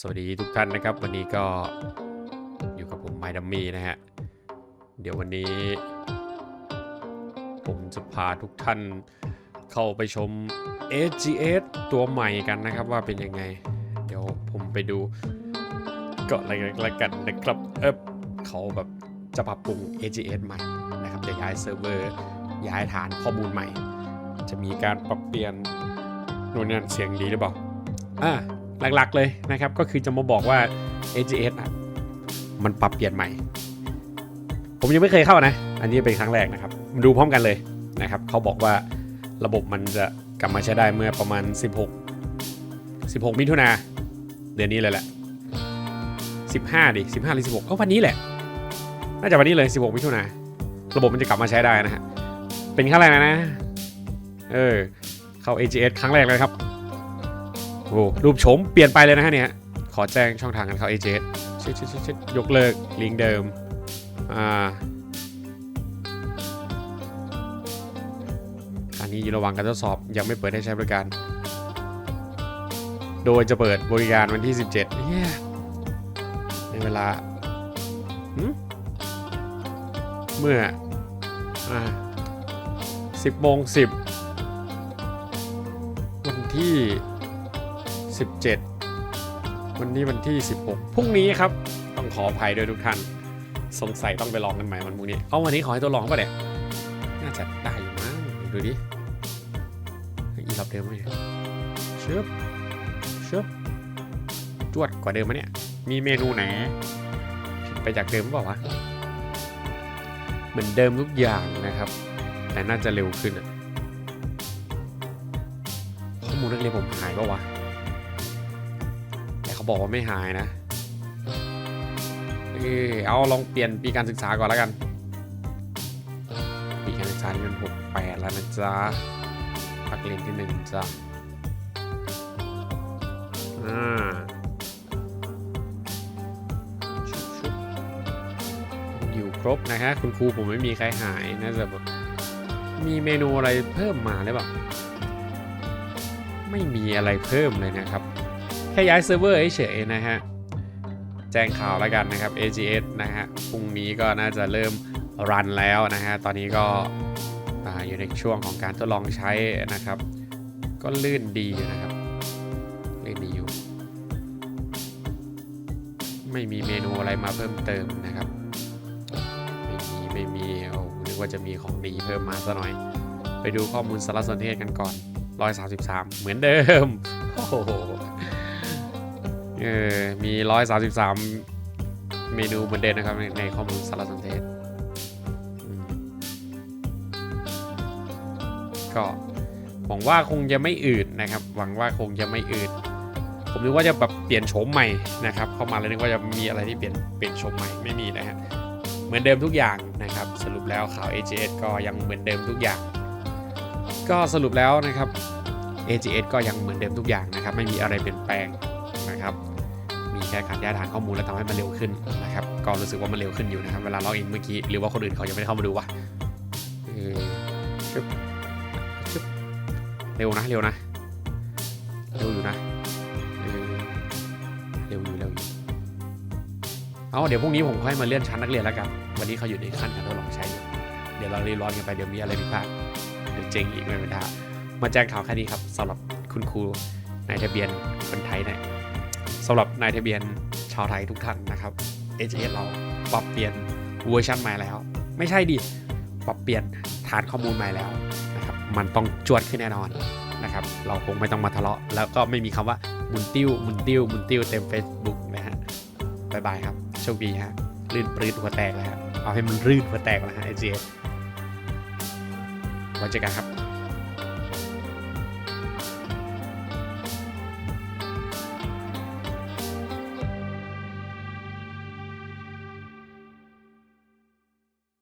สวัสดีทุกท่านนะครับ วันนี้ก็อยู่กับผมไมดัมมี่นะฮะ เดี๋ยววันนี้ ผมจะพาทุกท่านเข้าไปชม AGS ตัวใหม่กันนะครับว่าเป็นยังไง เดี๋ยวผมไปดูก็อะไรกันนะครับเออเขาแบบจะปรับปรุง AGS ใหม่นะครับจะย้ายเซิร์ฟเวอร์ย้ายฐานข้อมูลใหม่ จะมีการปรับเปลี่ยนนู่นนั่นเสียงดีหรือเปล่าอ่า หลักๆเลยนะครับ ก็คือจะมาบอกว่า AGS อะมันปรับเปลี่ยนใหม่ ผมยังไม่เคยเข้านะ อันนี้เป็นครั้งแรกนะครับ ดูพร้อมกันเลยนะครับ เขาบอกว่าระบบมันจะกลับมาใช้ได้เมื่อประมาณ 16 16 มิถุนาเดือนนี้เลยแหละ 15 ดิ 15หรือ16 ก็วันนี้แหละ น่าจะวันนี้เลย 16 มิถุนาระบบมันจะกลับมาใช้ได้นะฮะ เป็นครั้งแรกนะเออ เข้า AGS ครั้งแรกเลยครับ โอ้รูปโฉมเปลี่ยนไปเลยนะฮะเนี่ยขอแจ้งช่องทางกันเข้า AJ ชิดชิดชิดชิดยกเลิกลิงก์เดิมอ่าอันนี้อยู่ระหว่างการทดสอบยังไม่เปิดให้ใช้บริการ โดยจะเปิดบริการวันที่ 17เฮียในเวลาเมื่ออ่า10โมง10 วันที่ 17 วันนี้วันที่ 16 พรุ่งนี้ครับ ต้องขออภัยด้วยทุกท่านสงสัยต้องไปลองกันใหม่วันพรุ่งนี้ เอาวันนี้ขอให้ตัวลองป่ะเนี่ยน่าจะได้อยู่มั้งดูดิอีรับเดิมไหมเนี่ยเชิบเชิบจวดกว่าเดิมไหมเนี่ยมีเมนูไหนผิดไปจากเดิมเปล่าวะเหมือนเดิมทุกอย่างนะครับ แต่น่าจะเร็วขึ้นอะข้อมูลนักเรียนผมหายเปะวะแต่เขา บอกว่าไม่หายนะเออเอาลองเปลี่ยนปีการศึกษาก่อนแล้วกัน ปีการศึกษานี่มันหกแปดแล้วนะจ๊ะพักเรียนที่หนึ่งจ้ะอ่าอยู่ครบนะฮะคุณครูผมไม่มีใครหายน่าจะแบบมีเมนูอะไรเพิ่มมาหรือเปล่าไม่มีอะไรเพิ่มเลยนะครับ ค่ย้ายเซิร์ฟเวอร์เฉยๆนะฮะ แจ้งข่าวแล้วกันนะครับ AGS นะฮะ พรุ่งนี้ก็น่าจะเริ่มรันแล้วนะฮะ ตอนนี้ก็อยู่ในช่วงของการทดลองใช้นะครับ ก็ลื่นดีอยู่นะครับ ลื่นดีอยู่ ไม่มีเมนูอะไรมาเพิ่มเติมนะครับ ไม่มี ไม่มีเอานึกว่าจะมีของดีเพิ่มมาซะหน่อย ไปดูข้อมูลสารสนเทศกันก่อน 133 เหมือนเดิม โอ้โห เออ มี 133 เมนูเหมือนเดิมนะครับ ในในข้อมูลสารสนเทศ ก็หวังว่าคงจะไม่อืดนะครับ หวังว่าคงจะไม่อืด ผมนึกว่าจะแบบเปลี่ยนโฉมใหม่นะครับ เข้ามาแล้วนึกว่าจะมีอะไรที่เปลี่ยนเปลี่ยนโฉมใหม่ไม่มีนะฮะ เหมือนเดิมทุกอย่างนะครับ สรุปแล้วข่าว AGS ก็ยังเหมือนเดิมทุกอย่าง ก็สรุปแล้วนะครับ AGS ก็ยังเหมือนเดิมทุกอย่างนะครับ ไม่มีอะไรเปลี่ยนแปลง นะครับ มีแค่การย้ายฐานข้อมูลแล้วทำให้มันเร็วขึ้นนะครับ ก็รู้สึกว่ามันเร็วขึ้นอยู่นะครับ เวลาล็อกอินเมื่อกี้หรือว่าคนอื่นเขายังไม่ได้เข้ามาดูวะเออชึบชึบเร็วนะเร็วนะเร็วอยู่นะเออเร็วอยู่เร็วอยู่เอาเดี๋ยวพรุ่งนี้ผมค่อยมาเลื่อนชั้นนักเรียนแล้วกันวันนี้เขาอยู่ในขั้นการทดลองใช้อยู่เดี๋ยวเรารีรอนกันไปเดี๋ยวมีอะไรผิดพลาดเดี๋ยวเจ๊งอีกไม่เป็นท่ามาแจ้งข่าวแค่นี้ครับสำหรับคุณครูนายทะเบียนคนไทยเนี่ย สำหรับนายทะเบียนชาวไทยทุกท่านนะครับ AGS เราปรับเปลี่ยนเวอร์ชันใหม่แล้ว ไม่ใช่ดิ ปรับเปลี่ยนฐานข้อมูลใหม่แล้วนะครับ มันต้องจวดขึ้นแน่นอนนะครับ เราคงไม่ต้องมาทะเลาะ แล้วก็ไม่มีคำว่ามุนติ้วมุนติ้วมุนติ้วเต็ม Facebook นะฮะบายบายครับโชคดีฮะลื่นปรื้ดหัวแตกเลยฮะเอาให้มันรื่นหัวแตกนะฮะ AGS ไว้เจอกันครับ